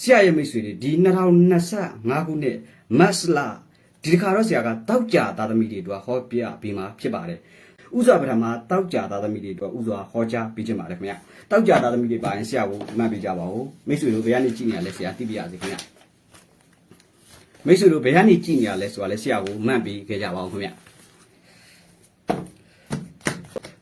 ဆရာရဲ့မိတ်ဆွေတွေဒီ2025ခုနှစ်မတ်လဒီတစ်ခါတော့ဆရာကတောက်ကြသားသမီးတွေအတွက်ဟောပြပေးမှာဖြစ်ပါတယ်ဥစွာပထမတောက်ကြသားသမီးတွေအတွက်ဥစွာဟောကြားပေးခြင်းပါတယ်ခင်ဗျတောက်ကြသားသမီးတွေပါရင်ဆရာကိုမှတ်ပေးကြပါဦးမိတ်ဆွေတို့ဘယ်ကနေကြည့်နေရလဲဆရာသိပြရစေခင်ဗျမိတ်ဆွေတို့ဘယ်ကနေကြည့်နေရလဲဆိုတာလဲဆရာကိုမှတ်ပေးခဲ့ကြပါဦးခင်ဗျ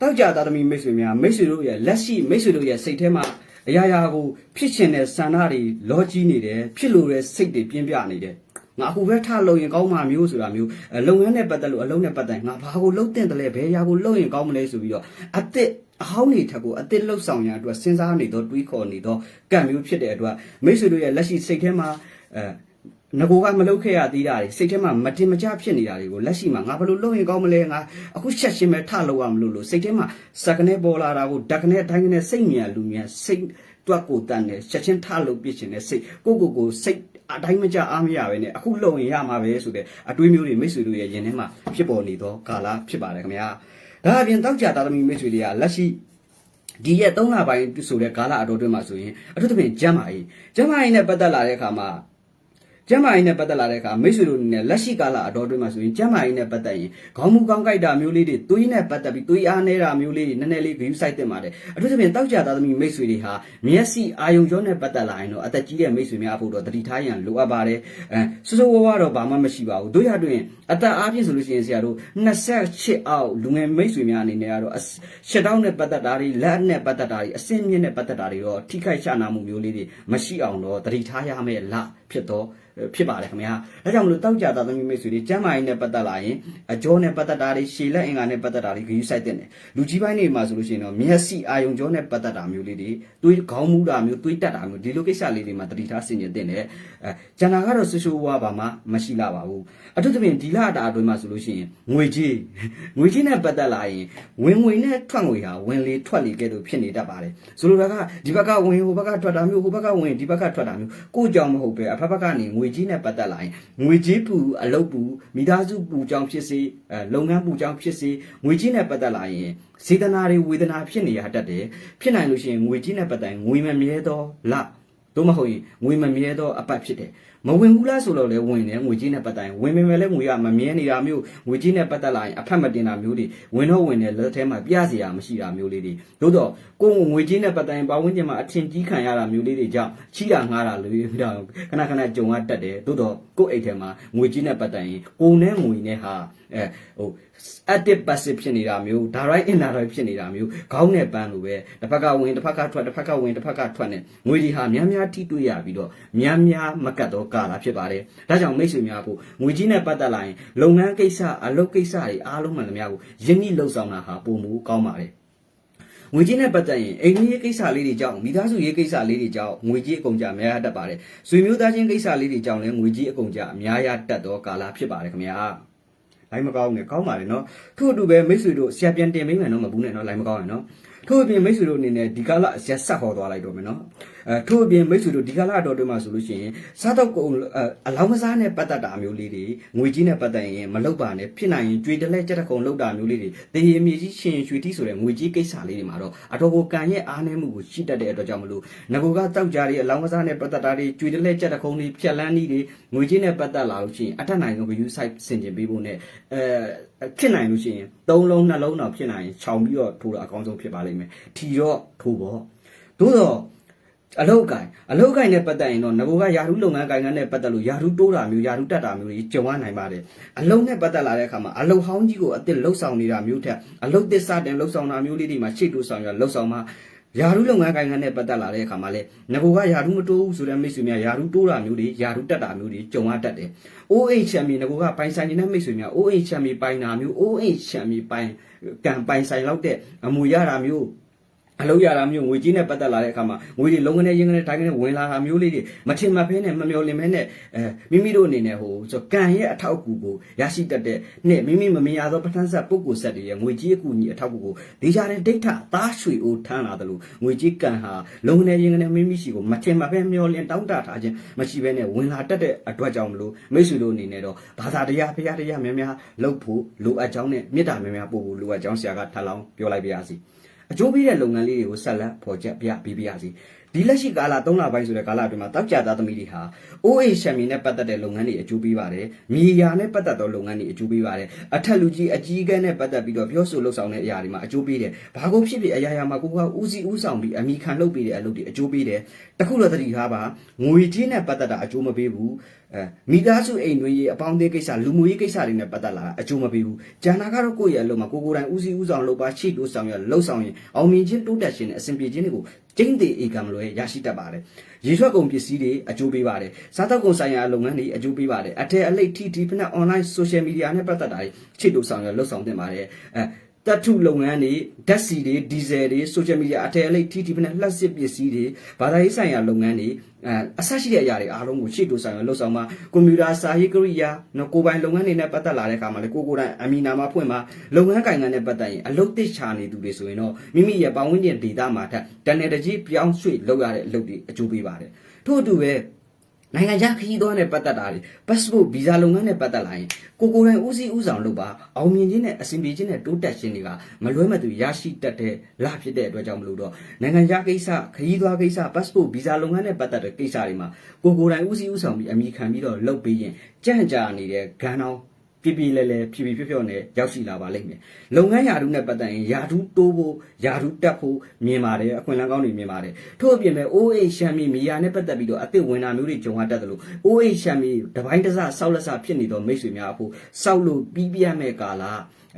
တောက်ကြသားသမီးမိတ်ဆွေများမိတ်ဆွေတို့ရဲ့လက်ရှိမိတ်ဆွေတို့ရဲ့စိတ်ထဲမှာ အရာရာကိုဖြစ်ချင်တဲ့ဆန္ဒတွေလောကြီးနေတယ်ဖြစ်လို့တဲ့စိတ်တွေပြင်းပြနေတယ်ငါအခုပဲထလုပ်ရင်ကောင်းမှာမျိုးဆိုတာမျိုးအဲလုပ်ငန်းနဲ့ပတ်သက်လို့အလုံးနဲ့ပတ်သက်ရင်ငါဘာကိုလုပ်တင်တယ်လဲဘယ်ရာကိုလုပ်ရင်ကောင်းမလဲဆိုပြီးတော့အစ်စ်အဟောင်းနေထက်ကိုအစ်စ်လှုပ်ဆောင်ရအတွက်စဉ်းစားနေတော့တွေးခေါ်နေတော့ကံမျိုးဖြစ်တဲ့အတွက်မိတ်ဆွေတို့ရဲ့လက်ရှိစိတ်ထဲမှာအဲ ငကိုကမလုပ်ခဲ့ရသေးတာတွေစိတ်ထဲမှာမတင်မကြဖြစ်နေတာတွေကိုလက်ရှိမှာငါဘယ်လိုလုပ်ရင်ကောင်းမလဲငါအခုချက်ချင်းပဲထလုပ်ရမလို့လို့စိတ်ထဲမှာစက်ကနေပေါ်လာတာကိုဓာတ်ကနေတိုင်းကနေစိတ်မြန်လူမြန်စိတ်တွက်ကိုတန်တယ်ချက်ချင်းထလုပ်ပြစ်ချင်တဲ့စိတ်ကိုကိုကိုစိတ်အတိုင်းမကြအားမရပဲနဲ့အခုလုံရင်ရမှာပဲဆိုတဲ့အတွေးမျိုးတွေမိတ်ဆွေတို့ရဲ့ရင်ထဲမှာဖြစ်ပေါ်နေသောကာလဖြစ်ပါတယ်ခင်ဗျာဒါအပြင်တောက်ကြတာသမီးမိတ်ဆွေတွေကလက်ရှိဒီရက်3လပိုင်းဆိုတဲ့ကာလအတော်အတွင်းမှာဆိုရင်အထူးသဖြင့်ကျမ်းမာရေးကျမ်းမာရေးနဲ့ပတ်သက်လာတဲ့အခါမှာ ကျမ်းမာရေးနဲ့ပတ်သက်လာတဲ့အခါမိတ်ဆွေတို့အနေနဲ့လက်ရှိကာလအတော်အတွင်းမှာဆိုရင်ကျမ်းမာရေးနဲ့ပတ်သက်ရင်ခေါင်းမူကောင်းကြိုက်တာမျိုးလေးတွေသွေးနဲ့ပတ်သက်ပြီးသွေးအားနေတာမျိုးလေးတွေနည်းနည်းလေးဂရုစိုက်တင်ပါတယ်အထူးသဖြင့်တောက်ကြသားသမီးမိတ်ဆွေတွေဟာမျက်စိအာယုံကြောနဲ့ပတ်သက်လာရင်တော့အသက်ကြီးတဲ့မိတ်ဆွေများအဖို့တော့တတိထားရန်လိုအပ်ပါတယ်အဲစိုးစိုးဝါးဝါတော့ဘာမှမရှိပါဘူးတို့ရတွင်အသက်အားဖြင့်ဆိုလို့ရှိရင်ဆရာတို့28အောက်လူငယ်မိတ်ဆွေများအနေနဲ့ကတော့ရှစ်တောင်းနဲ့ပတ်သက်တာတွေလက်နဲ့ပတ်သက်တာတွေအစင်းမြင့်နဲ့ပတ်သက်တာတွေတော့ထိခိုက်ရှာနာမှုမျိုးလေးတွေမရှိအောင်တော့တတိထားရမယ့်လဖြစ်တော့ဖြစ်ပါတယ်ခင်ဗျာဒါကြောင့်မလို့တောက်ကြတာသမီးမိတ်ဆွေတွေကျမ်းမာရေးနဲ့ပတ်သက်လာရင်အကျောနဲ့ပတ်သက်တာတွေရှည်လက်အင်္ဂါနဲ့ပတ်သက်တာတွေဂရုစိုက်တဲ့တယ်လူကြီးပိုင်းတွေမှာဆိုလို့ရှိရင်တော့မျက်စိအာယုံကြောနဲ့ပတ်သက်တာမျိုးလေးတွေတွေးခေါင်းမူတာမျိုးတွေးတက်တာမျိုးဒီလိုကိစ္စလေးတွေမှာတတိထားဆင်ကျင်တဲ့တယ်အဲကျန်တာကတော့ဆူဆူဝါပါမှမရှိလာပါဘူးအထူးသဖြင့်ဒီလအတာအတွင်းမှာဆိုလို့ရှိရင်ငွေကြီးငွေကြီးနဲ့ပတ်သက်လာရင်ဝင်ငွေနဲ့ထွက်ငွေဟာဝင်လေထွက်လေကဲ့သို့ဖြစ်နေတတ်ပါတယ်ဆိုလိုတာကဒီဘက်ကဝင်ဟိုဘက်ကထွက်တာမျိုးဟိုဘက်ကဝင်ဒီဘက်ကထွက်တာမျိုးကိုကြောင်မဟုတ်ပဲအဖက်ဘက်ကနေငွေကြီးနဲ့ပတ်သက်လာရင်ငွေကြီးပူအလုပ်ပူမိသားစုပူကြောင်ဖြစ်စေအဲလုပ်ငန်းပူကြောင်ဖြစ်စေငွေကြီးနဲ့ပတ်သက်လာရင်စေတနာတွေဝေဒနာဖြစ်နေရတတ်တယ်ဖြစ်နိုင်လို့ရှိရင်ငွေကြီးနဲ့ပတ်သက်ငွေမမြဲသောလ သို့မဟုတ်ရင်ငွေမမြဲသောအပတ်ဖြစ်တယ်မဝင်ဘူးလားဆိုတော့လေဝင်တယ်ငွေကြီးနဲ့ပတ်သက်ရင်ဝင်ပေမဲ့လည်းငွေကမမြဲနေတာမျိုးငွေကြီးနဲ့ပတ်သက်လာရင်အဖက်မတင်တာမျိုးတွေဝင်တော့ဝင်တယ်လက်ထဲမှာပြစရာမရှိတာမျိုးလေးတွေသို့တော့ကိုယ်ငွေကြီးနဲ့ပတ်သက်ရင်ပတ်ဝန်းကျင်မှာအထင်ကြီးခံရတာမျိုးလေးတွေကြောင့်ချီတာငှားတာလို့ပြောခဏခဏကြုံရတတ်တယ်သို့တော့ကိုယ့်အိတ်ထဲမှာငွေကြီးနဲ့ပတ်သက်ရင်ကိုယ်နဲ့ငွေနဲ့ဟာအဲဟို active passive ဖြစ်နေတာမျိုး direct indirect ဖြစ်နေတာမျိုးခေါင်းနဲ့ပန်းလိုပဲတစ်ဖက်ကဝင်တစ်ဖက်ကထွက်တစ်ဖက်ကဝင်တစ်ဖက်ကထွက်နေငွေဒီဟာများများထိတွေ့ရပြီးတော့များများမကတ်တော့ကာလာဖြစ်ပါတယ်ဒါကြောင့်မိတ်ဆွေများဖို့ငွေကြီးနဲ့ပတ်သက်လာရင်လုပ်ငန်းကိစ္စအလုပ်ကိစ္စတွေအားလုံးမှန်သမျှကိုယဉ်ဤလှုပ်ဆောင်တာဟာပုံမူကောင်းပါတယ်ငွေကြီးနဲ့ပတ်သက်ရင်အိမ်ကြီးကိစ္စလေးတွေကြောင့်မိသားစုရေးကိစ္စလေးတွေကြောင့်ငွေကြီးအကုန်ကြအများရတတ်ပါတယ်။ဆွေမျိုးသားချင်းကိစ္စလေးတွေကြောင့်လည်းငွေကြီးအကုန်ကြအများရတတ်သောကာလဖြစ်ပါတယ်ခင်ဗျာ။လိုင်းမကောင်းနဲ့ကောင်းပါလေနော်ထို့အတူပဲမိတ်ဆွေတို့ဆရာပြန်တင်မိမယ်နော်မဘူးနဲ့နော်လိုင်းမကောင်းရနော်ထို့အပြင်မိတ်ဆွေတို့အနေနဲ့ဒီကာလဆရာဆက်ဟောသွားလိုက်တော့မယ်နော်အဲ ထို့အပြင်မိတ်ဆွေတို့ဒီကာလအတော်တွင်းမှာဆိုလို့ရှိရင်စားတော့ကုန်အလောင်းမစားနဲ့ပတ်သက်တာမျိုးလေးတွေငွေကြီးနဲ့ပတ်သက်ရင်မလောက်ပါနဲ့ဖြစ်နိုင်ရင်ကြွေတလဲကြက်တကုံလောက်တာမျိုးလေးတွေတေးရမြေကြီးရှင်ရွှေတီးဆိုတဲ့ငွေကြီးကိစ္စလေးတွေမှာတော့အတော်ကိုကံရဲ့အားနည်းမှုကိုရှိတတ်တဲ့အတွက်ကြောင့်မလို့ငကိုကတောက်ကြတွေအလောင်းမစားနဲ့ပတ်သက်တာတွေကြွေတလဲကြက်တကုံတွေဖြက်လန်းနည်းတွေငွေကြီးနဲ့ပတ်သက်လာလို့ရှိရင်အထက်နိုင်ဆုံး view site ဆင်ကျင်ပေးဖို့နဲ့အဲဖြစ်နိုင်လို့ရှိရင်သုံးလုံးနှလုံးတော့ဖြစ်နိုင်ရင်ခြောင်ပြီးတော့ထိုးတာအကောင်းဆုံးဖြစ်ပါလိမ့်မယ်ထီတော့ထိုးပေါ့သို့တော့ အလုတ်ကိုင်အလုတ်ကိုင်နဲ့ပတ်သက်ရင်တော့ငဘိုကယာရုလုပ်ငန်းကိုင်ကန်းနဲ့ပတ်သက်လို့ယာရုတိုးတာမျိုးယာရုတက်တာမျိုးကြီးကြုံရနိုင်ပါတယ်အလုတ်နဲ့ပတ်သက်လာတဲ့အခါမှာအလုတ်ဟောင်းကြီးကိုအစ်စ်လှုပ်ဆောင်နေတာမျိုးထက်အလုတ်သစ်စတင်လှုပ်ဆောင်တာမျိုးလေးတွေမှာရှေ့တိုးဆောင်ရလှုပ်ဆောင်မှာယာရုလုပ်ငန်းကိုင်ကန်းနဲ့ပတ်သက်လာတဲ့အခါမှာလေငဘိုကယာရုမတိုးဘူးဆိုတဲ့မိတ်ဆွေများယာရုတိုးတာမျိုးတွေယာရုတက်တာမျိုးတွေကြုံရတတ်တယ် OH ချမ်ပီယံငဘိုကပိုင်ဆိုင်နေတဲ့မိတ်ဆွေများ OH ချမ်ပီပိုင်တာမျိုး OH ချမ်ပီပိုင်ကံပိုင်ဆိုင်လောက်တဲ့အမူရတာမျိုး အလုပ်ရတာမျိုးငွေကြီးနဲ့ပတ်သက်လာတဲ့အခါမှာငွေတွေလုံးကနေရင်းကနေတိုင်းကနေဝင်လာတာမျိုးလေးတွေမထင်မှတ်ဖဲနဲ့မမျော်လင့်မဲနဲ့အဲမိမိတို့အနေနဲ့ဟိုဆိုကံရဲ့အထောက်အကူကိုရရှိတတ်တဲ့နဲ့မိမိမမြင်ရသောပဋ္ဌာန်းဆက်ပုဂ္ဂိုလ်ဆက်တွေရဲ့ငွေကြီးအကူအညီအထောက်အကူကိုဒေကြတဲ့ဒိဋ္ဌသားရွှေအိုးထမ်းလာတယ်လို့ငွေကြီးကံဟာလုံးကနေရင်းကနေမိမိရှိကိုမထင်မှတ်ဖဲမျော်လင့်တောင်းတထားခြင်းမရှိဘဲနဲ့ဝင်လာတတ်တဲ့အတွက်ကြောင့်မလို့မိတ်ဆွေတို့အနေနဲ့တော့ဘာသာတရားဖရာတရားများများလုပ်ဖို့လိုအပ်ကြောင်းနဲ့မေတ္တာများများပို့ဖို့လိုအပ်ကြောင်းဆရာကထပ်လောင်းပြောလိုက်ပါရစေ။ အကျိုးပေးတဲ့လုပ်ငန်းလေးတွေကိုဆက်လက်ဖော်ချက်ပြပေးပြရစီ ဒီလက်ရှိကာလ3လပိုင်းဆိုတဲ့ကာလအတွင်းမှာတောက်ကြသားသမီးတွေဟာ OA ရှမ်မီနဲ့ပတ်သက်တဲ့လုပ်ငန်းတွေအကျိုးပေးပါတယ်မြေယာနဲ့ပတ်သက်သောလုပ်ငန်းတွေအကျိုးပေးပါတယ်အထက်လူကြီးအကြီးအကဲနဲ့ပတ်သက်ပြီးတော့ပြောဆိုလှုပ်ဆောင်တဲ့အရာတွေမှာအကျိုးပေးတယ်ဘာကိုဖြစ်ဖြစ်အရာရာမှာကိုကဦးစီးဦးဆောင်ပြီးအမိခံလုပ်ပေးတဲ့အလုပ်တွေအကျိုးပေးတယ်တခုတော့သတိထားပါငွေကြီးနဲ့ပတ်သက်တာအကျိုးမပေးဘူးအဲမိသားစုအိမ်တွင်းရေးအပေါင်းအသင်းကိစ္စလူမှုရေးကိစ္စတွေနဲ့ပတ်သက်လာတာအကျိုးမပေးဘူးဂျန်နာကတော့ကိုယ့်ရဲ့အလုပ်မှာကိုကိုယ်တိုင်ဦးစီးဦးဆောင်လုပ်ပါချိတိုးဆောင်ရလှုပ်ဆောင်ရင်အောင်မြင်ခြင်းတိုးတက်ခြင်းနဲ့အဆင်ပြေခြင်းတွေကို ကျင်းသေးဧကံမလွဲရရှိတတ်ပါတယ်ရေထွက်ကုန်ပစ္စည်းတွေအကျိုးပေးပါတယ်စားတောက်ကုန်ဆိုင်ရာလုပ်ငန်းတွေအကျိုးပေးပါတယ်အထက်အလိတ်ထိထိဖက် online social media နဲ့ပတ်သက်တာတွေချိတိုးဆောင်ရလှုပ်ဆောင်တင်ပါတယ်အဲ တတ်ထုလုပ်ငန်းတွေဓာတ်ဆီတွေဒီဇယ်တွေ social media အထက်အလိတ်ထိထိဖက်လှက်စစ်ပစ္စည်းတွေဘာသာရေးဆိုင်ရာလုပ်ငန်းတွေအဲအဆက်ရှိတဲ့အရာတွေအားလုံးကိုရှေ့တိုးဆောင်ရလှုပ်ဆောင်မှာကွန်ပျူတာစာရေးကိရိယာနော်ကိုယ်ပိုင်လုပ်ငန်းတွေနဲ့ပတ်သက်လာတဲ့အခါမှာလေကိုကိုယ်တိုင်အမီနာမှာဖွင့်မှာလုပ်ငန်းကိုင်ငန်းနဲ့ပတ်သက်ရင်အလုပ်သစ်ချနေသူတွေဆိုရင်တော့မိမိရဲ့ပတ်ဝန်းကျင်ဒေသမှာထက်တန်နယ်တကြီးပြောင်းရွှေ့လုပ်ရတဲ့အလုပ်တွေအကျိုးပေးပါတယ်ထို့အတူပဲ နိုင်ငံခြားခရီးသွားနဲ့ပတ်သက်တာတွေ passport visa လုပ်ငန်းနဲ့ပတ်သက်လာရင်ကိုကိုယ်တိုင်ဦးစီးဦးဆောင်လုပ်ပါအောင်မြင်ခြင်းနဲ့အဆင်ပြေခြင်းနဲ့တိုးတက်ခြင်းတွေကမလွဲမသွေရရှိတတ်တဲ့လဖြစ်တဲ့အတွက်ကြောင့်မလို့တော့နိုင်ငံခြားကိစ္စခရီးသွားကိစ္စ passport visa လုပ်ငန်းနဲ့ပတ်သက်တဲ့ကိစ္စတွေမှာကိုကိုယ်တိုင်ဦးစီးဦးဆောင်ပြီးအမိခံပြီးတော့လုပ်ပေးရင်ကြံ့ကြာနေတဲ့ဂန်းအောင် ပြပြလဲလဲဖြည်းဖြည်းဖြည်းဖြည်းနဲ့ရောက်ရှိလာပါလိမ့်မယ်။လုပ်ငန်းယာတုနဲ့ပတ်သက်ရင်ယာတုတိုးဖို့ယာတုတက်ဖို့မြင်ပါတယ်အခွင့်အလမ်းကောင်းတွေမြင်ပါတယ်။ထို့အပြင်ပဲ OA ရှမ်းမီမီယာနဲ့ပတ်သက်ပြီးတော့အသစ်ဝင်တာမျိုးတွေကြုံရတတ်တယ်လို့ OA ရှမ်းမီတပိုင်းတစဆောက်လက်စဖြစ်နေတော့မိတ်ဆွေများအဖို့စောက်လို့ပြီးပြတ်မဲ့ကာလ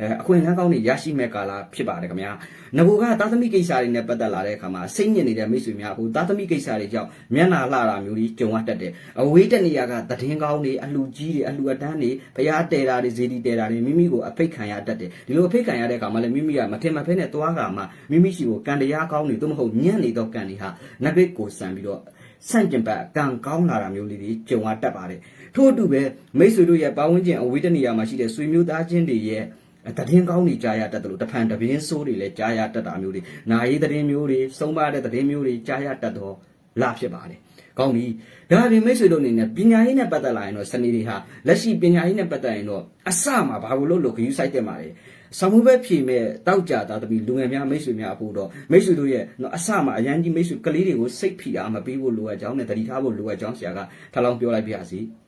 အဲအခွင့်အလမ်းကောင်းတွေရရှိမဲ့ကာလဖြစ်ပါတယ်ခင်ဗျာ။ငကိုကသားသမီးကိစ္စတွေနဲ့ပတ်သက်လာတဲ့အခါမှာစိတ်ညစ်နေတဲ့မိတ်ဆွေများအဖို့သားသမီးကိစ္စတွေကြောင့်မျက်နာလှတာမျိုးတွေကြုံရတတ်တယ်။အဝေးတက်နေရကသတင်းကောင်းတွေအလှကြီးတွေအလှအတန်းတွေဖျားတဲတာတွေဇေဒီတဲတာတွေမိမိကိုအဖိတ်ခံရတတ်တယ်။ဒီလိုအဖိတ်ခံရတဲ့အခါမှာလည်းမိမိကမထင်မဖဲနဲ့သွားကမှမိမိရှိကိုကံတရားကောင်းတွေသို့မဟုတ်ညံ့နေတော့ကံတွေဟာနဂရိတ်ကိုစံပြီးတော့ဆန့်ကျင်ဘက်ကံကောင်းလာတာမျိုးလေးတွေကြုံရတတ်ပါတယ်။ထို့အတူပဲမိတ်ဆွေတို့ရဲ့ပတ်ဝန်းကျင်အဝေးတက်နေရမှာရှိတဲ့ဆွေမျိုးသားချင်းတွေရဲ့ တည်င်းကောင်းတွေကြားရတတ်တယ်လို့တဖန်တပင်းဆိုးတွေလည်းကြားရတတ်တာမျိုးတွေနာရီတည်င်းမျိုးတွေစုံပါတဲ့တည်င်းမျိုးတွေကြားရတတ်တော့လာဖြစ်ပါတယ်။ကောင်းပြီ။ဒါပြင်မိတ်ဆွေတို့အနေနဲ့ပညာရေးနဲ့ပတ်သက်လာရင်တော့စနေတွေဟာလက်ရှိပညာရေးနဲ့ပတ်သက်ရင်တော့အစမှာဘာလို့လို့လို့ခယူးဆိုင်တက်မှာလေ။ဆောင်းမှုပဲဖြေမဲ့တောက်ကြတာတပီလူငယ်များမိတ်ဆွေများအဖို့တော့မိတ်ဆွေတို့ရဲ့နော်အစမှာအရန်ကြီးမိတ်ဆွေကလေးတွေကိုစိတ်ဖိအားမပေးဖို့လိုအပ်ကြောင်းနဲ့တတိထားဖို့လိုအပ်ကြောင်းဆရာကထပ်လောင်းပြောလိုက်ပြပါစီ။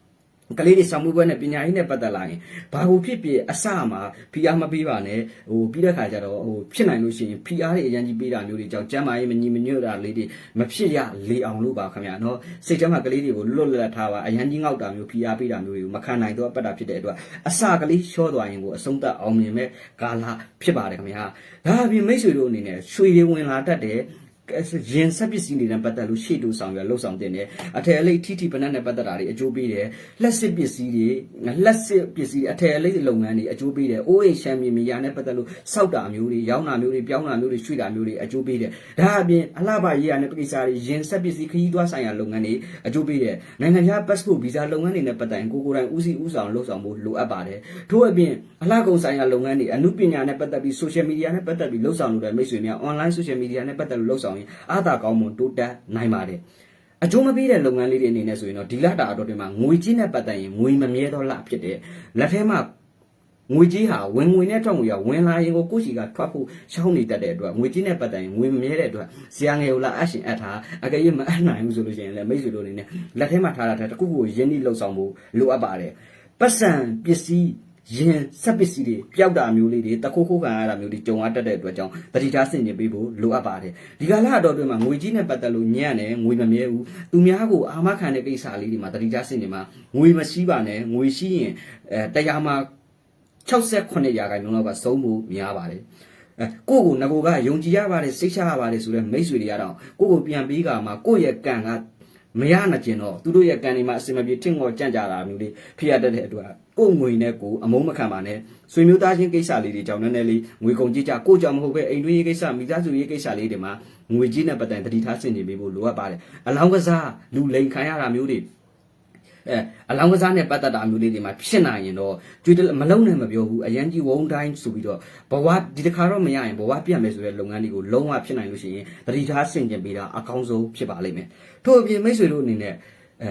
ကလေးတွေဆောင်မှုပွဲနဲ့ပညာရေးနဲ့ပတ်သက်လာရင်ဘာကိုဖြစ်ဖြစ်အစမှာ PR မပေးပါနဲ့ဟိုပြီးတဲ့ခါကျတော့ဟိုဖြစ်နိုင်လို့ရှိရင် PR တွေအရင်ကြီးပေးတာမျိုးတွေကြောင့်ကျမ်းမာရေးမညီမညွတ်တာလေးတွေမဖြစ်ရလေအောင်လို့ပါခင်ဗျာနော်စိတ်ထဲမှာကလေးတွေကိုလွတ်လွတ်လပ်ထားပါအရင်ကြီးငေါက်တာမျိုး PR ပေးတာမျိုးတွေကိုမခံနိုင်တော့ပတ်တာဖြစ်တဲ့အတွက်အစကလေးရှော့သွားရင်ကိုအဆုံးသတ်အောင်မြင်မဲ့ကာလဖြစ်ပါတယ်ခင်ဗျာဒါအပြင်မိတ်ဆွေတို့အနေနဲ့ရွှေတွေဝင်လာတတ်တယ် ရင်ဆက်ပစ္စည်းတွေနဲ့ပတ်သက်လို့ရှေ့တိုးဆောင်ရလှုပ်ဆောင်တင်တယ်အထယ်အလိတ်ထိထိပနတ်နဲ့ပတ်သက်တာတွေအကျိုးပေးတယ်လက်စစ်ပစ္စည်းတွေလက်စစ်ပစ္စည်းတွေအထယ်အလိတ်လုပ်ငန်းတွေအကျိုးပေးတယ်အိုးအိမ်ရှမ်းမြေမီယာနဲ့ပတ်သက်လို့စောက်တာမျိုးတွေရောင်းတာမျိုးတွေပြောင်းတာမျိုးတွေရွှေ့တာမျိုးတွေအကျိုးပေးတယ်ဒါအပြင်အလှပရေးရနဲ့ကိစ္စတွေရင်ဆက်ပစ္စည်းခရီးသွားဆိုင်ရာလုပ်ငန်းတွေအကျိုးပေးတယ်နိုင်ငံခြား passport visa လုပ်ငန်းတွေနဲ့ပတ်သက်ရင်ကိုကိုယ်တိုင်ဦးစီးဦးဆောင်လှုပ်ဆောင်ဖို့လိုအပ်ပါတယ်ထို့အပြင်အလှကုန်ဆိုင်ရာလုပ်ငန်းတွေအမှုပညာနဲ့ပတ်သက်ပြီး social media နဲ့ပတ်သက်ပြီးလှုပ်ဆောင်လို့တဲ့မိတ်ဆွေများ online social media နဲ့ပတ်သက်လို့လှုပ်ဆောင်ရင်အားသာကောင်းမွန်တိုးတက်နိုင်ပါတယ်အကျိုးမပေးတဲ့လုပ်ငန်းလေးတွေအနေနဲ့ဆိုရင်တော့ဒီလတာအတော်တင်မှာငွေကြီးနဲ့ပတ်သက်ရင်ငွေမမြဲတော့လဖြစ်တယ်လက်ထဲမှာငွေကြီးဟာဝင်ငွေနဲ့ထွက်ငွေကဝင်လာရင်ကိုကိုရှိကထွက်ဖို့ရှောင်းနေတတ်တဲ့အတွက်ငွေကြီးနဲ့ပတ်သက်ရင်ငွေမမြဲတဲ့အတွက်ဇာငယ်ကိုလာအရှင်အပ်ထားအကယ်၍မအပ်နိုင်ဘူးဆိုလို့ရှိရင်လည်းမိတ်ဆွေတို့အနေနဲ့လက်ထဲမှာထားတာတခုခုကိုရင်းနှီးလှုပ်ဆောင်ဖို့လိုအပ်ပါတယ်ပတ်စံပစ္စည်း ရင်ဆက်ပစ္စည်းတွေပျောက်တာမျိုးလေးတွေတခုခုခံရတာမျိုးတွေကြုံရတတ်တဲ့အတွက်ကြောင့်တတိထားဆင်ခြင်ပေးဖို့လိုအပ်ပါတယ်ဒီကလာအတော်တွင်မှာငွေကြီးနဲ့ပတ်သက်လို့ညံ့တယ်ငွေမမြဲဘူးသူများကိုအာမခံတဲ့ကိစ္စလေးတွေမှာတတိထားဆင်ခြင်မှာငွေမရှိပါနဲ့ငွေရှိရင်အဲတရားမှာ68ရာခိုင်နှုန်းလောက်ကသုံးဖို့များပါတယ်အဲကိုကိုငကိုကယုံကြည်ရပါတယ်စိတ်ချရပါတယ်ဆိုတော့မိတ်ဆွေတွေကတော့ကိုကိုပြန်ပြီးကမှကိုရဲ့ကံက မရနာကျင်တော့သူတို့ရဲ့ကံတွေမှာအစင်မပြေထင့်ငေါ်ကြံ့ကြတာမျိုးလေးဖြစ်ရတတ်တဲ့အတွက်ကိုငွေနဲ့ကိုအမုန်းမခံပါနဲ့ဆွေမျိုးသားချင်းကိစ္စလေးတွေကြောင့်နည်းနည်းလေးငွေကုန်ကြည့်ကြကိုကြောင့်မဟုတ်ပဲအိမ်တွင်းရေးကိစ္စမိသားစုရေးကိစ္စလေးတွေမှာငွေကြီးနဲ့ပတ်သက်တတိထားဆင်နေပေးဖို့လိုအပ်ပါတယ်အလောင်းကစားလူလိန်ခံရတာမျိုးတွေ အဲအလောင်းကစားနဲ့ပတ်သက်တာမျိုးလေးတွေမှာဖြစ်နိုင်ရင်တော့ကြွေးမလုံးနဲ့မပြောဘူးအရန်ကြီးဝုန်းတိုင်းဆိုပြီးတော့ဘဝဒီတစ်ခါတော့မရရင်ဘဝပြတ်မယ်ဆိုတဲ့လုပ်ငန်းတွေကိုလုံးဝဖြစ်နိုင်လို့ရှိရင်တတိထားဆင်ကျင်ပေးတာအကောင်းဆုံးဖြစ်ပါလိမ့်မယ်ထို့အပြင်မိတ်ဆွေတို့အနေနဲ့အဲ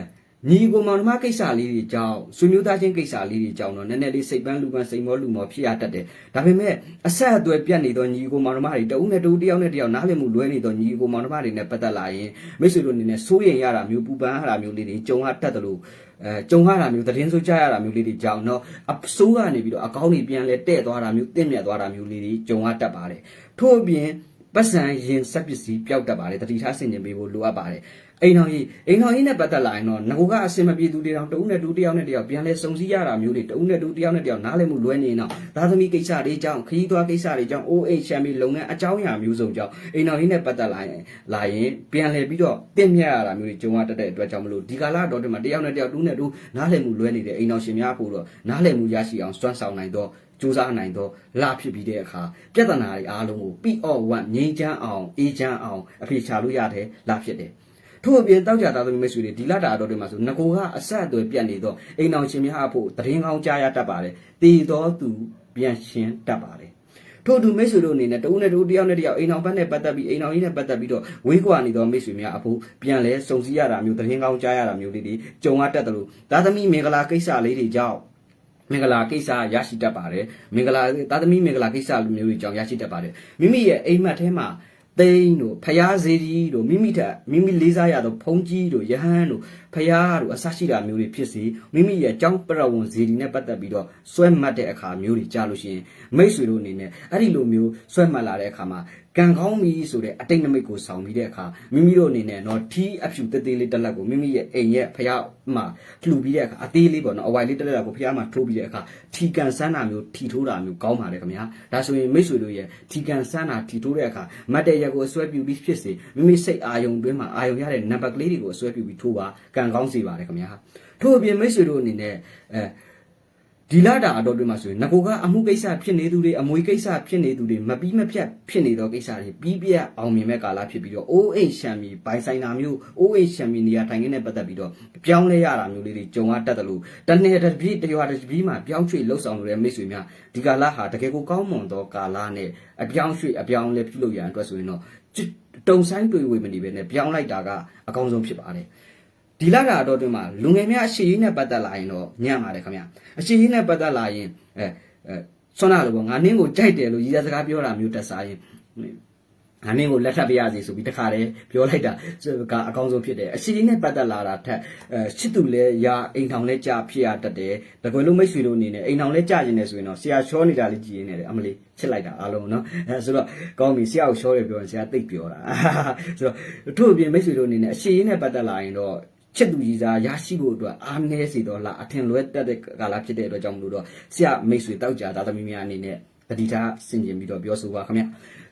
ညီကိုမောင်နှမကိစ္စလေးတွေကြောင့်ဆွေမျိုးသားချင်းကိစ္စလေးတွေကြောင့်တော့နည်းနည်းလေးစိတ်ပန်းလူပန်းစိတ်မောလူမောဖြစ်ရတတ်တယ်။ဒါပေမဲ့အဆက်အသွယ်ပြတ်နေသောညီကိုမောင်နှမတွေတဦးနဲ့တဦးတယောက်နဲ့တယောက်နားလည်မှုလွဲနေသောညီကိုမောင်နှမတွေနဲ့ပတ်သက်လာရင်မိတ်ဆွေတို့အနေနဲ့စိုးရိမ်ရတာမျိုးပူပန်ရတာမျိုးလေးတွေကြုံရတတ်တယ်လို့အဲကြုံရတာမျိုးသတင်းဆိုးကြရတာမျိုးလေးတွေကြောင့်တော့အဆိုးကနေပြီးတော့အကောင်းတွေပြန်လဲတဲ့သွားတာမျိုးတင့်မြတ်သွားတာမျိုးလေးတွေကြုံရတတ်ပါတယ်။ထို့အပြင် ပတ်စံရင်စက်ပစ္စည်းပျောက်တတ်ပါတယ်တတိထားဆင်ခြင်ပေးဖို့လိုအပ်ပါတယ်အိမ်တော်ကြီးအိမ်တော်ကြီးနဲ့ပတ်သက်လာရင်တော့ငကိုကအစင်မပြေသူတွေတောင်တဦးနဲ့တူတယောက်နဲ့တယောက်ပြန်လဲစုံစည်းရတာမျိုးတွေတဦးနဲ့တူတယောက်နဲ့တယောက်နားလည်မှုလွဲနေရင်တော့သားသမီးကိစ္စတွေကြောင့်ခရီးသွားကိစ္စတွေကြောင့် OH ချမ်းပြီးလုပ်ငန်းအကြောင်းအရာမျိုးစုံကြောင့်အိမ်တော်ကြီးနဲ့ပတ်သက်လာရင်လာရင်ပြန်လဲပြီးတော့တင့်မြတ်ရတာမျိုးတွေကြုံရတတ်တဲ့အတွက်ကြောင့်မလို့ဒီကာလတော့ဒီမှာတယောက်နဲ့တယောက်တူနဲ့တူနားလည်မှုလွဲနေတဲ့အိမ်တော်ရှင်များဖို့တော့နားလည်မှုရရှိအောင်စွမ်းဆောင်နိုင်တော့ စူးစမ်းနိုင်တော့လာဖြစ်ပြီးတဲ့အခါပြဿနာတွေအားလုံးကို P.O.1 ငြိမ်းချမ်းအောင်အေးချမ်းအောင်အဖေချလို့ရတယ်လာဖြစ်တယ်ထို့အပြင်တောက်ကြသားသမီးမိတ်ဆွေတွေဒီလတာတော်တွေမှာဆိုငကိုကအဆက်အသွယ်ပြတ်နေတော့အိမ်အောင်ရှင်များအဖို့တရင်ကောင်းကြားရတတ်ပါတယ်တည်တော်သူပြန်ရှင်းတတ်ပါတယ်ထို့သူမိတ်ဆွေတို့အနေနဲ့တဦးနဲ့တဦးတယောက်နဲ့တယောက်အိမ်အောင်ဘက်နဲ့ပတ်သက်ပြီးအိမ်အောင်ကြီးနဲ့ပတ်သက်ပြီးတော့ဝေးကွာနေသောမိတ်ဆွေများအဖို့ပြန်လဲစုံစည်းရတာမျိုးတရင်ကောင်းကြားရတာမျိုးလေးတွေကြုံရတတ်တယ်လို့ဒါသမီးမင်္ဂလာကိစ္စလေးတွေကြောင့် မင်္ဂလာကိစ္စရရှိတတ်ပါတယ်မင်္ဂလာသာသမီမင်္ဂလာကိစ္စလိုမျိုးတွေကြောင့်ရရှိတတ်ပါတယ်မိမိရဲ့အိမ်မက်ထဲမှာသိန်းတို့ဖျားစေကြီးတို့မိမိထက်မိမိလေးစားရသောဖုံးကြီးတို့ယဟန်တို့ ဖျားတို့အစရှိတာမျိုးတွေဖြစ်စီမိမိရဲ့ကြောင်းပရဝံဇေဒီနဲ့ပတ်သက်ပြီးတော့စွဲမှတ်တဲ့အခါမျိုးတွေကြားလို့ရှိရင်မိတ်ဆွေတို့အနေနဲ့အဲ့ဒီလိုမျိုးစွဲမှတ်လာတဲ့အခါမှာကံကောင်းပြီဆိုတဲ့အတိတ်နမိတ်ကိုဆောင်ပြီးတဲ့အခါမိမိတို့အနေနဲ့တော့ထီးအဖြူသေးသေးလေးတစ်လက်ကိုမိမိရဲ့အိမ်ရဲ့ဖျားမှာလှူပြီးတဲ့အခါအသေးလေးပေါ့နော်အဝိုင်လေးတစ်လက်ကိုဖျားမှာထိုးပြီးတဲ့အခါထီကန်ဆန်းတာမျိုးထီထိုးတာမျိုးကောင်းပါတယ်ခင်ဗျာဒါဆိုရင်မိတ်ဆွေတို့ရဲ့ထီကန်ဆန်းတာထီထိုးတဲ့အခါမတ်တဲ့ရက်ကိုအစွဲပြုပြီးဖြစ်စေမိမိစိတ်အာယုံတွင်းမှာအာယုံရတဲ့နံပါတ်ကလေးတွေကိုအစွဲပြုပြီးထိုးပါကံကောင်းစေပါတယ်ခင်ဗျာထို့အပြင်မိတ်ဆွေတို့အနေနဲ့အဲဒီလာတာအတော်တွေမှာဆိုရင်ငကိုကအမှုကိစ္စဖြစ်နေသူတွေအမွေကိစ္စဖြစ်နေသူတွေမပြီးမဖြတ်ဖြစ်နေသောကိစ္စတွေပြီးပြတ်အောင်မြင်မဲ့ကာလဖြစ်ပြီးတော့ OH ရှမ်းမီပိုင်ဆိုင်တာမျိုး OH ရှမ်းမီနေရာထိုင်ခင်းနဲ့ပတ်သက်ပြီးတော့ပြောင်းလဲရတာမျိုးလေးတွေကြုံရတတ်တယ်လို့တနေ့တစ်ပြည့်တရွာတစ်ပြည့်မှာပြောင်းရွှေ့လှုပ်ဆောင်လို့တဲ့မိတ်ဆွေများဒီကာလဟာတကယ်ကိုကောင်းမွန်သောကာလနဲ့အပြောင်းရွှေ့အပြောင်းလဲပြုလုပ်ရန်အတွက်ဆိုရင်တော့တုံဆိုင်တွေ့ဝေမနေပဲနဲ့ပြောင်းလိုက်တာကအကောင်းဆုံးဖြစ်ပါတယ် ဒီလကအတော့တွင်မှာလူငယ်များအရှိရေးနဲ့ပတ်သက်လာရင်တော့ညံ့ပါတယ်ခင်ဗျအရှိရေးနဲ့ပတ်သက်လာရင်အဲအဲဆွမ်းနာလို့ပေါ့ငါနင်းကိုကြိုက်တယ်လို့ရည်ရစကားပြောတာမျိုးတက်စားရင်ငါနင်းကိုလက်ထပ်ပြရစီဆိုပြီးတခါတည်းပြောလိုက်တာကအကောင်းဆုံးဖြစ်တယ်အရှိရေးနဲ့ပတ်သက်လာတာထက်အဲရှစ်သူလဲရာအိမ်ထောင်လဲကြာဖြစ်ရတတ်တယ်တကွယ်လို့မိတ်ဆွေတို့အနေနဲ့အိမ်ထောင်လဲကြာရင်လည်းဆိုရင်တော့ဆရာချောနေတာလေးကြည်ရင်းနေတယ်အမလေးချစ်လိုက်တာအားလုံးနော်အဲဆိုတော့ကောင်းပြီဆရာကိုချောတယ်ပြောရင်ဆရာသိပ်ပြောတာဆိုတော့ထို့အပြင်မိတ်ဆွေတို့အနေနဲ့အရှိရေးနဲ့ပတ်သက်လာရင်တော့ ချစ်သူကြီးစားရရှိဖို့အတွက်အားနည်းစေတော့လားအထင်လွဲတက်တဲ့ကာလဖြစ်တဲ့အတွက်ကြောင့်မလို့တော့ဆရာမိတ်ဆွေတောက်ကြသားသမီးများအနေနဲ့တတိထားဆင်ကျင်ပြီးတော့ပြောဆိုပါခင်ဗျ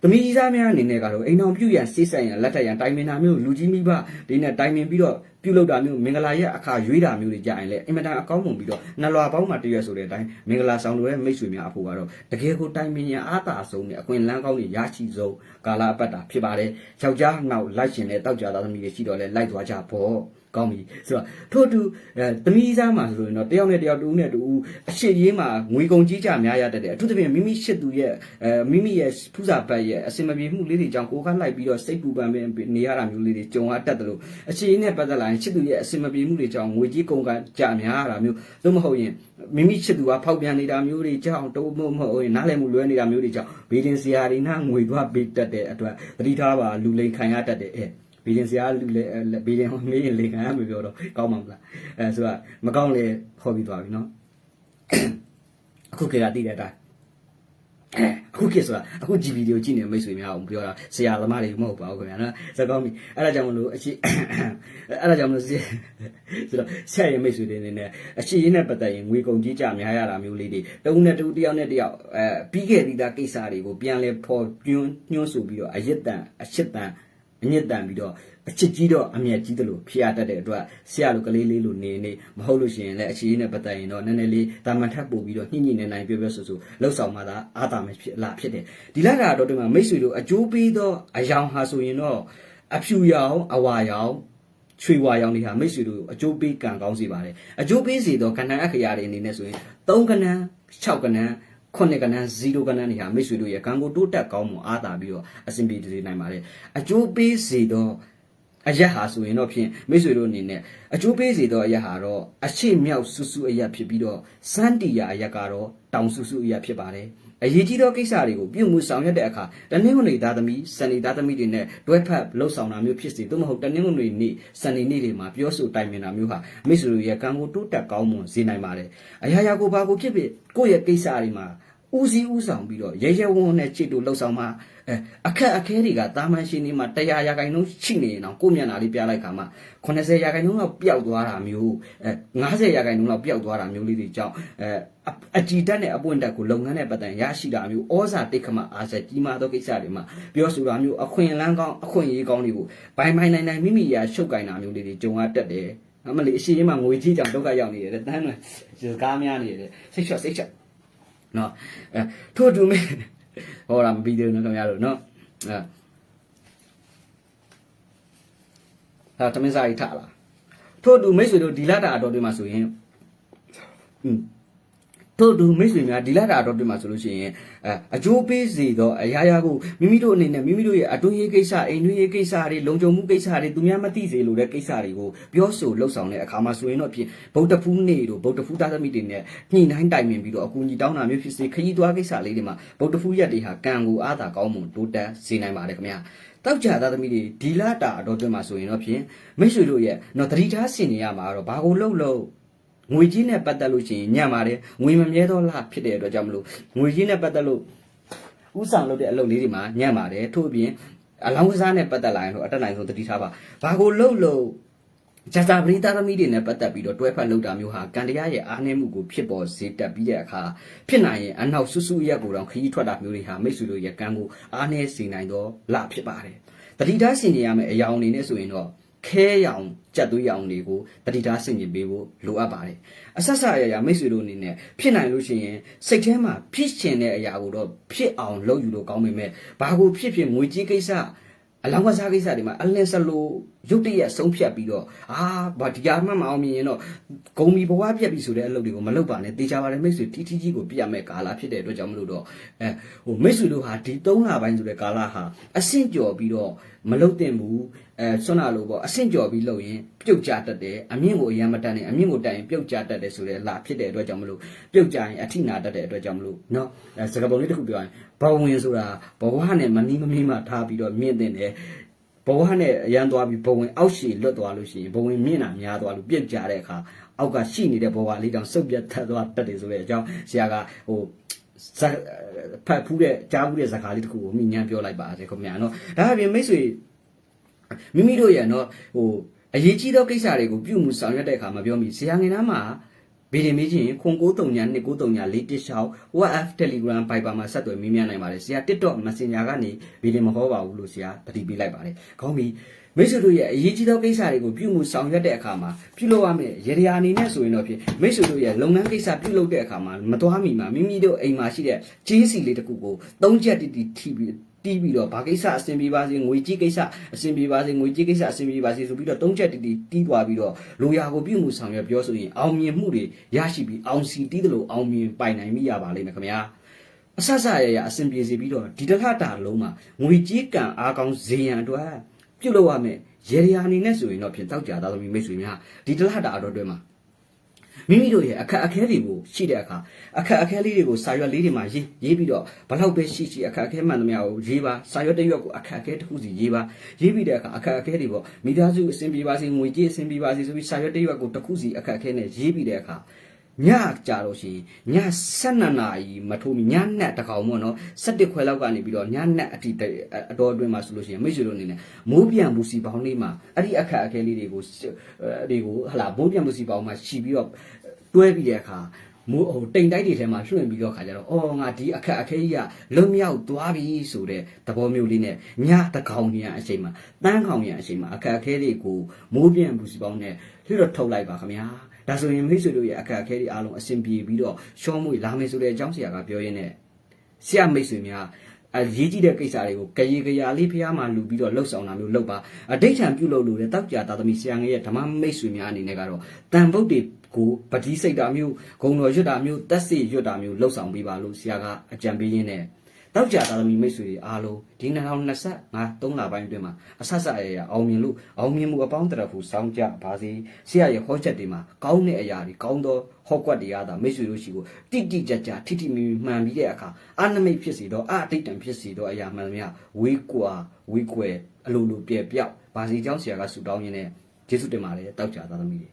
သမီးကြီးစားများအနေနဲ့ကတော့အိမ်တော်ပြုရန်စိတ်ဆိုင်ရန်လက်ထက်ရန်တိုင်ပင်တာမျိုးလူကြီးမိဘဒီနဲ့တိုင်ပင်ပြီးတော့ပြုလုပ်တာမျိုးမင်္ဂလာရဲ့အခါရွေးတာမျိုးတွေကြရင်လေအင်မတန်အကောင်းမွန်ပြီးတော့နှလွာပေါင်းမှာတရွက်ဆိုတဲ့အတိုင်းမင်္ဂလာဆောင်လို့ရဲ့မိတ်ဆွေများအဖို့ကတော့တကယ်ကိုတိုင်ပင်ရန်အားသာဆုံးနဲ့အခွင့်အလမ်းကောင်းတွေရရှိဆုံးကာလအပတ်တာဖြစ်ပါတယ်ယောက်ျားနောက်လိုက်ရှင်တဲ့တောက်ကြသားသမီးတွေရှိတော့လဲလိုက်သွားကြပေါ့ ကောင်းပြီဆိုတော့ထို့တူအဲသမီးစားမှာဆိုရင်တော့တယောက်နဲ့တယောက်တူနဲ့တူအရှိရေးမှာငွေကုန်ကြီးကြများရတတ်တယ်အထူးသဖြင့်မိမိရှစ်သူရဲ့အဲမိမိရဲ့ဖူးစာပတ်ရဲ့အစင်မပြေမှုလေးတွေကြောင့်ကိုယ်ကလိုက်ပြီးတော့စိတ်ပူပန်နေရတာမျိုးလေးတွေကြုံရတတ်တယ်လို့အရှိရေးနဲ့ပတ်သက်လာရင်ရှစ်သူရဲ့အစင်မပြေမှုတွေကြောင့်ငွေကြီးကုန်ကကြများရတာမျိုးသို့မဟုတ်ရင်မိမိချစ်သူကဖောက်ပြန်နေတာမျိုးတွေကြောင့်တိုးမမဟုတ်ရင်နားလည်မှုလွဲနေတာမျိုးတွေကြောင့်ဘေးဒင်စရာတွေနာငွေသွားပေးတတ်တဲ့အတွက်သတိထားပါလူလိန်ခံရတတ်တဲ့အဲ ဘီဒင်ဆရာလူလေဘီဒင်မေးရင်လေခံရမပြောတော့ကောင်းမှာမလားအဲဆိုတော့မကောင်းလေဟောပြီးသွားပြီနော်အခုခေတ်ကတည်တဲ့အတိုင်းအခုခေတ်ဆိုတာအခု GB တွေကိုကြည့်နေမိတ်ဆွေများအောင်ပြောတာဆရာသမားတွေမဟုတ်ပါဘူးခင်ဗျာနော်စကောင်းပြီအဲ့ဒါကြောင့်မလို့အရှိအဲ့ဒါကြောင့်မလို့ဆိုတော့ဆရာရဲ့မိတ်ဆွေတွေနေနဲ့အရှိရင်းနဲ့ပတ်သက်ရင်ငွေကုန်ကြီးကြများရတာမျိုးလေးတွေတဦးနဲ့တဦးတယောက်နဲ့တယောက်အဲပြီးခဲ့သီးသားကိစ္စတွေကိုပြန်လဲဖော်ညွှန်းညွှန်းဆိုပြီးတော့အယက်တန်အရှစ်တန် အညစ်တန်ပြီးတော့အချစ်ကြီးတော့အမျက်ကြီးတယ်လို့ဖြစ်ရတတ်တဲ့အတွက်ဆရာလိုကလေးလေးလိုနေနေမဟုတ်လို့ရှိရင်လည်းအခြေအနေနဲ့ပတ်သက်ရင်တော့နည်းနည်းလေးတာမန်ထပ်ပို့ပြီးတော့ညှိညှိနေနိုင်ပြောပြောဆိုဆိုလှုပ်ဆောင်မှသာအားသာမယ်ဖြစ်လာဖြစ်တယ်ဒီလာတာတော့ဒီမှာမိတ်ဆွေတို့အကျိုးပေးသောအယောင်ဟာဆိုရင်တော့အဖြူရောင်အဝါရောင်ချွေဝါရောင်တွေဟာမိတ်ဆွေတို့အကျိုးပေးကံကောင်းစေပါတယ်အကျိုးပေးစေသောကဏ္ဍအခရာတွေအနေနဲ့ဆိုရင်3ကဏ္ဍ6ကဏ္ဍ ခုနှစ်ကဏ္ဍ0ကဏ္ဍတွေဟာမိတ်ဆွေတို့ရဲ့ကံကိုတိုးတက်ကောင်းမှုအားသာပြီးတော့အဆင်ပြေစေနိုင်ပါတယ်အကျိုးပေးစေသောကအရက်ဟာဆိုရင်တော့ဖြင့်မိတ်ဆွေတို့အနေနဲ့အကျိုးပေးစေသောအရက်ဟာတော့အရှိမြောက်ဆူဆူအရက်ဖြစ်ပြီးတော့စန်းတီယာအရက်ကတော့တောင်ဆူဆူအရက်ဖြစ်ပါတယ် အရေးကြီးသောကိစ္စတွေကိုပြုမှုဆောင်ရွက်တဲ့အခါတနင်္ဂနွေသားသမီးစနေသားသမီးတွေနဲ့တွဲဖက်လှုပ်ဆောင်တာမျိုးဖြစ်စေသို့မဟုတ်တနင်္ဂနွေနေ့စနေနေ့တွေမှာပြောဆိုတိုင်ပင်တာမျိုးဟာမိတ်ဆွေတို့ရဲ့ကံကိုတိုးတက်ကောင်းမွန်စေနိုင်ပါတယ်အရာရာကိုဘာကိုဖြစ်ဖြစ်ကိုယ့်ရဲ့ကိစ္စတွေမှာ ဦးစီးဦးဆောင်ပြီးတော့ရဲရဲဝံ့ဝံ့နဲ့ချစ်တူလှုပ်ဆောင်မှာအဲအခက်အခဲတွေကတာမန်ရှင်နေမှာ100ရာခိုင်နှုန်းရှိနေရင်တော့ကိုယ့်မျက်နှာလေးပြလိုက်ခါမှာ80ရာခိုင်နှုန်းလောက်ပျောက်သွားတာမျိုးအဲ90ရာခိုင်နှုန်းလောက်ပျောက်သွားတာမျိုးလေးတွေကြောင့်အဲအအကြည်တက်နဲ့အပွင့်တက်ကိုလုပ်ငန်းနဲ့ပတ်သက်ရရှိတာမျိုးဩဇာတိတ်ခမအားဆက်ကြီးမားသောကိစ္စတွေမှာပြောဆိုတာမျိုးအခွင့်အလန်းကောင်းအခွင့်အရေးကောင်းတွေကိုဘိုင်ဘိုင်နိုင်နိုင်မိမိရာရှုပ်ကင်တာမျိုးလေးတွေကြုံရတတ်တယ်အမလီအရှိရင်မှာငွေကြီးကြောင်ဒုက္ခရောက်နေတယ်တဲ့တန်းတွေစကားများနေတယ်စိတ်ချော့စိတ်ချော့ နော်အဲထို့တူမဲ့ဟောတာမပြီးသေးဘူးနော်ခင်ဗျားတို့နော်အဲဟာတမင်စားရီထလာထို့တူမိတ်ဆွေတို့ဒီလာတာအတော်တွေမှာဆိုရင်อืม တို့တူမိတ်ဆွေများဒီလာတာအတော်တွေမှာဆိုလို့ရှိရင်အဲအကျိုးပေးစေသောအရာရာကိုမိမိတို့အနေနဲ့မိမိတို့ရဲ့အတွင်းရေးကိစ္စအိမ်တွင်းရေးကိစ္စတွေလုံခြုံမှုကိစ္စတွေသူများမသိစေလိုတဲ့ကိစ္စတွေကိုပြောဆိုလှုပ်ဆောင်တဲ့အခါမှာဆိုရင်တော့ဖြင့်ဗုဒ္ဓဖူးနေ့တို့ဗုဒ္ဓဖူးသားသမီးတွေနဲ့ညှိနှိုင်းတိုင်ပင်ပြီးတော့အကူအညီတောင်းတာမျိုးဖြစ်စေခရီးသွားကိစ္စလေးတွေမှာဗုဒ္ဓဖူးရက်တွေဟာကံကိုအားသာကောင်းမွန်တိုးတက်စေနိုင်ပါတယ်ခင်ဗျာတောက်ကြသားသမီးတွေဒီလာတာအတော်တွင်မှာဆိုရင်တော့ဖြင့်မိတ်ဆွေတို့ရဲ့တော့တတိထားဆင်နေရမှာတော့ဘာကိုလှုပ်လို့ ငွေကြီးနဲ့ပတ်သက်လို့ရှိရင်ညံ့ပါတယ်ငွေမမြဲတော့လားဖြစ်တဲ့အတွက်ကြောင့်မလို့ငွေကြီးနဲ့ပတ်သက်လို့ဥဆောင်လုပ်တဲ့အလုပ်လေးတွေမှာညံ့ပါတယ်ထို့အပြင်အလောင်းကစားနဲ့ပတ်သက်လာရင်တော့အတက်နိုင်ဆုံးတတိထားပါဘာကိုလှုပ်လို့ဇာတာပရိသသမီးတွေနဲ့ပတ်သက်ပြီးတော့တွဲဖက်လုပ်တာမျိုးဟာကံတရားရဲ့အားနည်းမှုကိုဖြစ်ပေါ်စေတတ်ပြီးတဲ့အခါဖြစ်နိုင်ရင်အနောက်ဆူဆူရက်ကိုတော့ခရီးထွက်တာမျိုးတွေဟာမိတ်ဆွေတို့ရဲ့ကံကိုအားနည်းစေနိုင်တော့လဖြစ်ပါတယ်တတိထားဆင်ကြရမယ့်အရာအနေနဲ့ဆိုရင်တော့ ခဲရောင်ကြက်သွေးရောင်တွေကိုတတိထားဆင်ကျင်ပေးဖို့လိုအပ်ပါတယ်အဆက်ဆက်ရရမိတ်ဆွေတို့အနေနဲ့ဖြစ်နိုင်လို့ရှိရင်စိတ်ထဲမှာဖြစ်ရှင်တဲ့အရာကိုတော့ဖြစ်အောင်လုပ်ယူလို့ကောင်းပေမဲ့ဘာကိုဖြစ်ဖြစ်ငွေကြီးကိစ္စအလောင်းကစားကိစ္စတွေမှာအလင်းစလို ရုတ်တရက်ဆုံးဖြတ်ပြီးတော့အာဘာဒီကာမှမအောင်မြင်ရင်တော့ဂုံမီဘဝပြက်ပြီဆိုတဲ့အလုပ်တွေကိုမလုပ်ပါနဲ့တေချာပါတယ်မိတ်ဆွေတီတီကြီးကိုပြရမယ်ကာလာဖြစ်တဲ့အတွက်ကြောင့်မလို့တော့အဲဟိုမိတ်ဆွေတို့ဟာဒီ3လပိုင်းဆိုတဲ့ကာလာဟာအဆင့်ကျော်ပြီးတော့မလုပ်သင့်ဘူးအဲဆွမ်းနာလို့ပေါ့အဆင့်ကျော်ပြီးလုပ်ရင်ပြုတ်ကျတတ်တယ်အမြင့်ကိုအရန်မတတ်နဲ့အမြင့်ကိုတက်ရင်ပြုတ်ကျတတ်တယ်ဆိုတဲ့အလားဖြစ်တဲ့အတွက်ကြောင့်မလို့ပြုတ်ကျရင်အထိနာတတ်တဲ့အတွက်ကြောင့်မလို့เนาะအဲစကားပုံလေးတစ်ခုပြောရင်ဘဝင်ဆိုတာဘဝနဲ့မနီးမမီးမှထားပြီးတော့မြင့်တဲ့တယ် ဘဝနဲ့အရန်သွားပြီးဘဝင်အောက်ရှည်လွတ်သွားလို့ရှိရင်ဘဝင်မြင့်တာများသွားလို့ပြက်ကြတဲ့အခါအောက်ကရှိနေတဲ့ဘဝလေးတောင်စုပ်ပြတ်ထတ်သွားတတ်တယ်ဆိုတဲ့အကြောင်းဆရာကဟိုဇက်ဖတ်ဖူးတဲ့ကြားဖူးတဲ့ဇာကားလေးတစ်ခုကိုမိညာပြောလိုက်ပါတယ်ခင်ဗျာနော်ဒါအပြင်မိတ်ဆွေမိမိတို့ရဲ့နော်ဟိုအရေးကြီးသောကိစ္စတွေကိုပြုမှုဆောင်ရွက်တဲ့အခါမှာပြောမိဆရာငယ်သားမှာ ဗီဒီမေးချင်းခွန်93ညာ293ညာ4တစ်ရှောက် WhatsApp Telegram Viber မှာဆက်သွယ်မေးမြန်းနိုင်ပါတယ်ဆရာ TikTok Messenger ကနေဗီဒီမဟောပါဘူးလို့ဆရာတတိပေးလိုက်ပါတယ်ခေါင်းပြီးမိတ်ဆွေတို့ရဲ့အရေးကြီးသောကိစ္စတွေကိုပြုမှုဆောင်ရွက်တဲ့အခါမှာပြုလုပ်ရမယ့်ရေဒီယာအနေနဲ့ဆိုရင်တော့ဖြင့်မိတ်ဆွေတို့ရဲ့လုပ်ငန်းကိစ္စပြုလုပ်တဲ့အခါမှာမတော်မီမှာမိမိတို့အိမ်မှာရှိတဲ့ကြေးစီလေးတစ်ခုကိုသုံးချက်တိတိထိပြီး တီးပြီးတော့ဘာကိစ္စအဆင်ပြေပါစေငွေကြီးကိစ္စအဆင်ပြေပါစေငွေကြီးကိစ္စအဆင်ပြေပါစေဆိုပြီးတော့သုံးချက်တီးတီးတီးသွားပြီးတော့လိုရာကိုပြုမှုဆောင်ရွက်ပြောဆိုရင်အောင်မြင်မှုတွေရရှိပြီးအောင်စီတီးတယ်လို့အောင်မြင်ပိုင်နိုင်မိရပါလိမ့်မယ်ခင်ဗျာအဆဆရရအဆင်ပြေစေပြီးတော့ဒီတစ်ခါတာလုံးမှာငွေကြီးကံအားကောင်းဇေယံအတွက်ပြုတ်လို့ရမယ်ရေရီယာအနေနဲ့ဆိုရင်တော့ဖြင့်တောက်ကြသားသမီးမိတ်ဆွေများဒီတစ်ခါတာအတော်တွဲမှာ မိမိတို့ရဲ့အခက်အခဲတွေကိုရှိတဲ့အခါအခက်အခဲလေးတွေကိုစာရွက်လေးတွေမှာရေးရေးပြီးတော့ဘလောက်ပဲရှိရှိအခက်အခဲမှန်သမျှကိုရေးပါစာရွက်တစ်ရွက်ကိုအခက်အခဲတစ်ခုစီရေးပါရေးပြီးတဲ့အခါအခက်အခဲတွေပေါ့မိသားစုအဆင်ပြေပါစေငွေကြေးအဆင်ပြေပါစေဆိုပြီးစာရွက်တစ်ရွက်ကိုတစ်ခုစီအခက်အခဲနဲ့ရေးပြီးတဲ့အခါညကြတော့ရှိရင်ည12နာရီမထိုးမီညနက်တကောင်ပေါ့နော်17ခွဲလောက်ကနေပြီးတော့ညနက်အထိအတော်အတွင်းမှာဆိုလို့ရှိရင်မိတ်ဆွေတို့အနေနဲ့မိုးပြန်ဘူးစီပေါင်းလေးမှာအဲ့ဒီအခက်အခဲလေးတွေကိုတွေကိုဟလာမိုးပြန်ဘူးစီပေါင်းမှာရှီပြီးတော့ တွဲပြီးတဲ့အခါမိုးဟိုတိမ်တိုက်တွေထဲမှာလွှင့်ပြီးတော့ခါကြတော့အော်ငါဒီအခက်အခဲကြီးကလွတ်မြောက်သွားပြီဆိုတဲ့သဘောမျိုးလေးနဲ့ညတကောင်ညအချိန်မှာတန်းကောင်ညအချိန်မှာအခက်အခဲတွေကိုမိုးပြန်ဘူးစီပေါင်းနဲ့လှတော့ထုတ်လိုက်ပါခင်ဗျာဒါဆိုရင်မိတ်ဆွေတို့ရဲ့အခက်အခဲတွေအားလုံးအဆင်ပြေပြီးတော့ရှော့မွေလာမယ်ဆိုတဲ့အကြောင်းဆရာကပြောရင်းနဲ့ဆရာမိတ်ဆွေများအရေးကြီးတဲ့ကိစ္စတွေကိုကြရေကြရာလေးဖះမှာလူပြီးတော့လှုပ်ဆောင်တာမျိုးလုပ်ပါအဋိဋ္ဌံပြုလုပ်လို့တဲ့တောက်ကြတာသမီးဆရာငယ်ရဲ့ဓမ္မမိတ်ဆွေများအနေနဲ့ကတော့တန်ဗုဒ္ဓ ကိုပတိစိတ်တာမျိုးဂုံတော်ရွတ်တာမျိုးတက်စီရွတ်တာမျိုးလှုပ်ဆောင်ပေးပါလို့ဆရာကအကြံပေးရင်းနဲ့ တောက်ကြသားသမီးမိတ်ဆွေတွေအားလုံးဒီ2025 3လပိုင်းအတွင်းမှာအဆက်ဆက်အရာရာအောင်မြင်လို့အောင်မြင်မှုအပေါင်းတရဖူစောင်းကြပါစေဆရာရဲ့ဟောချက်တွေမှာကောင်းတဲ့အရာတွေကောင်းသောဟောကွက်တွေရတာမိတ်ဆွေတို့ရှိကိုတိတိကျကျထိထိမိမိမှန်ပြီးတဲ့အခါအာနမိတ်ဖြစ်စီတော့အအတိတ်တံဖြစ်စီတော့အရာမှန်သမျှဝေးကွာဝေးကွယ်အလိုလိုပြဲပြောက်ပါစီเจ้าဆရာကဆူတောင်းရင်းနဲ့ကျေးဇူးတင်ပါတယ်တောက်ကြသားသမီးတွေ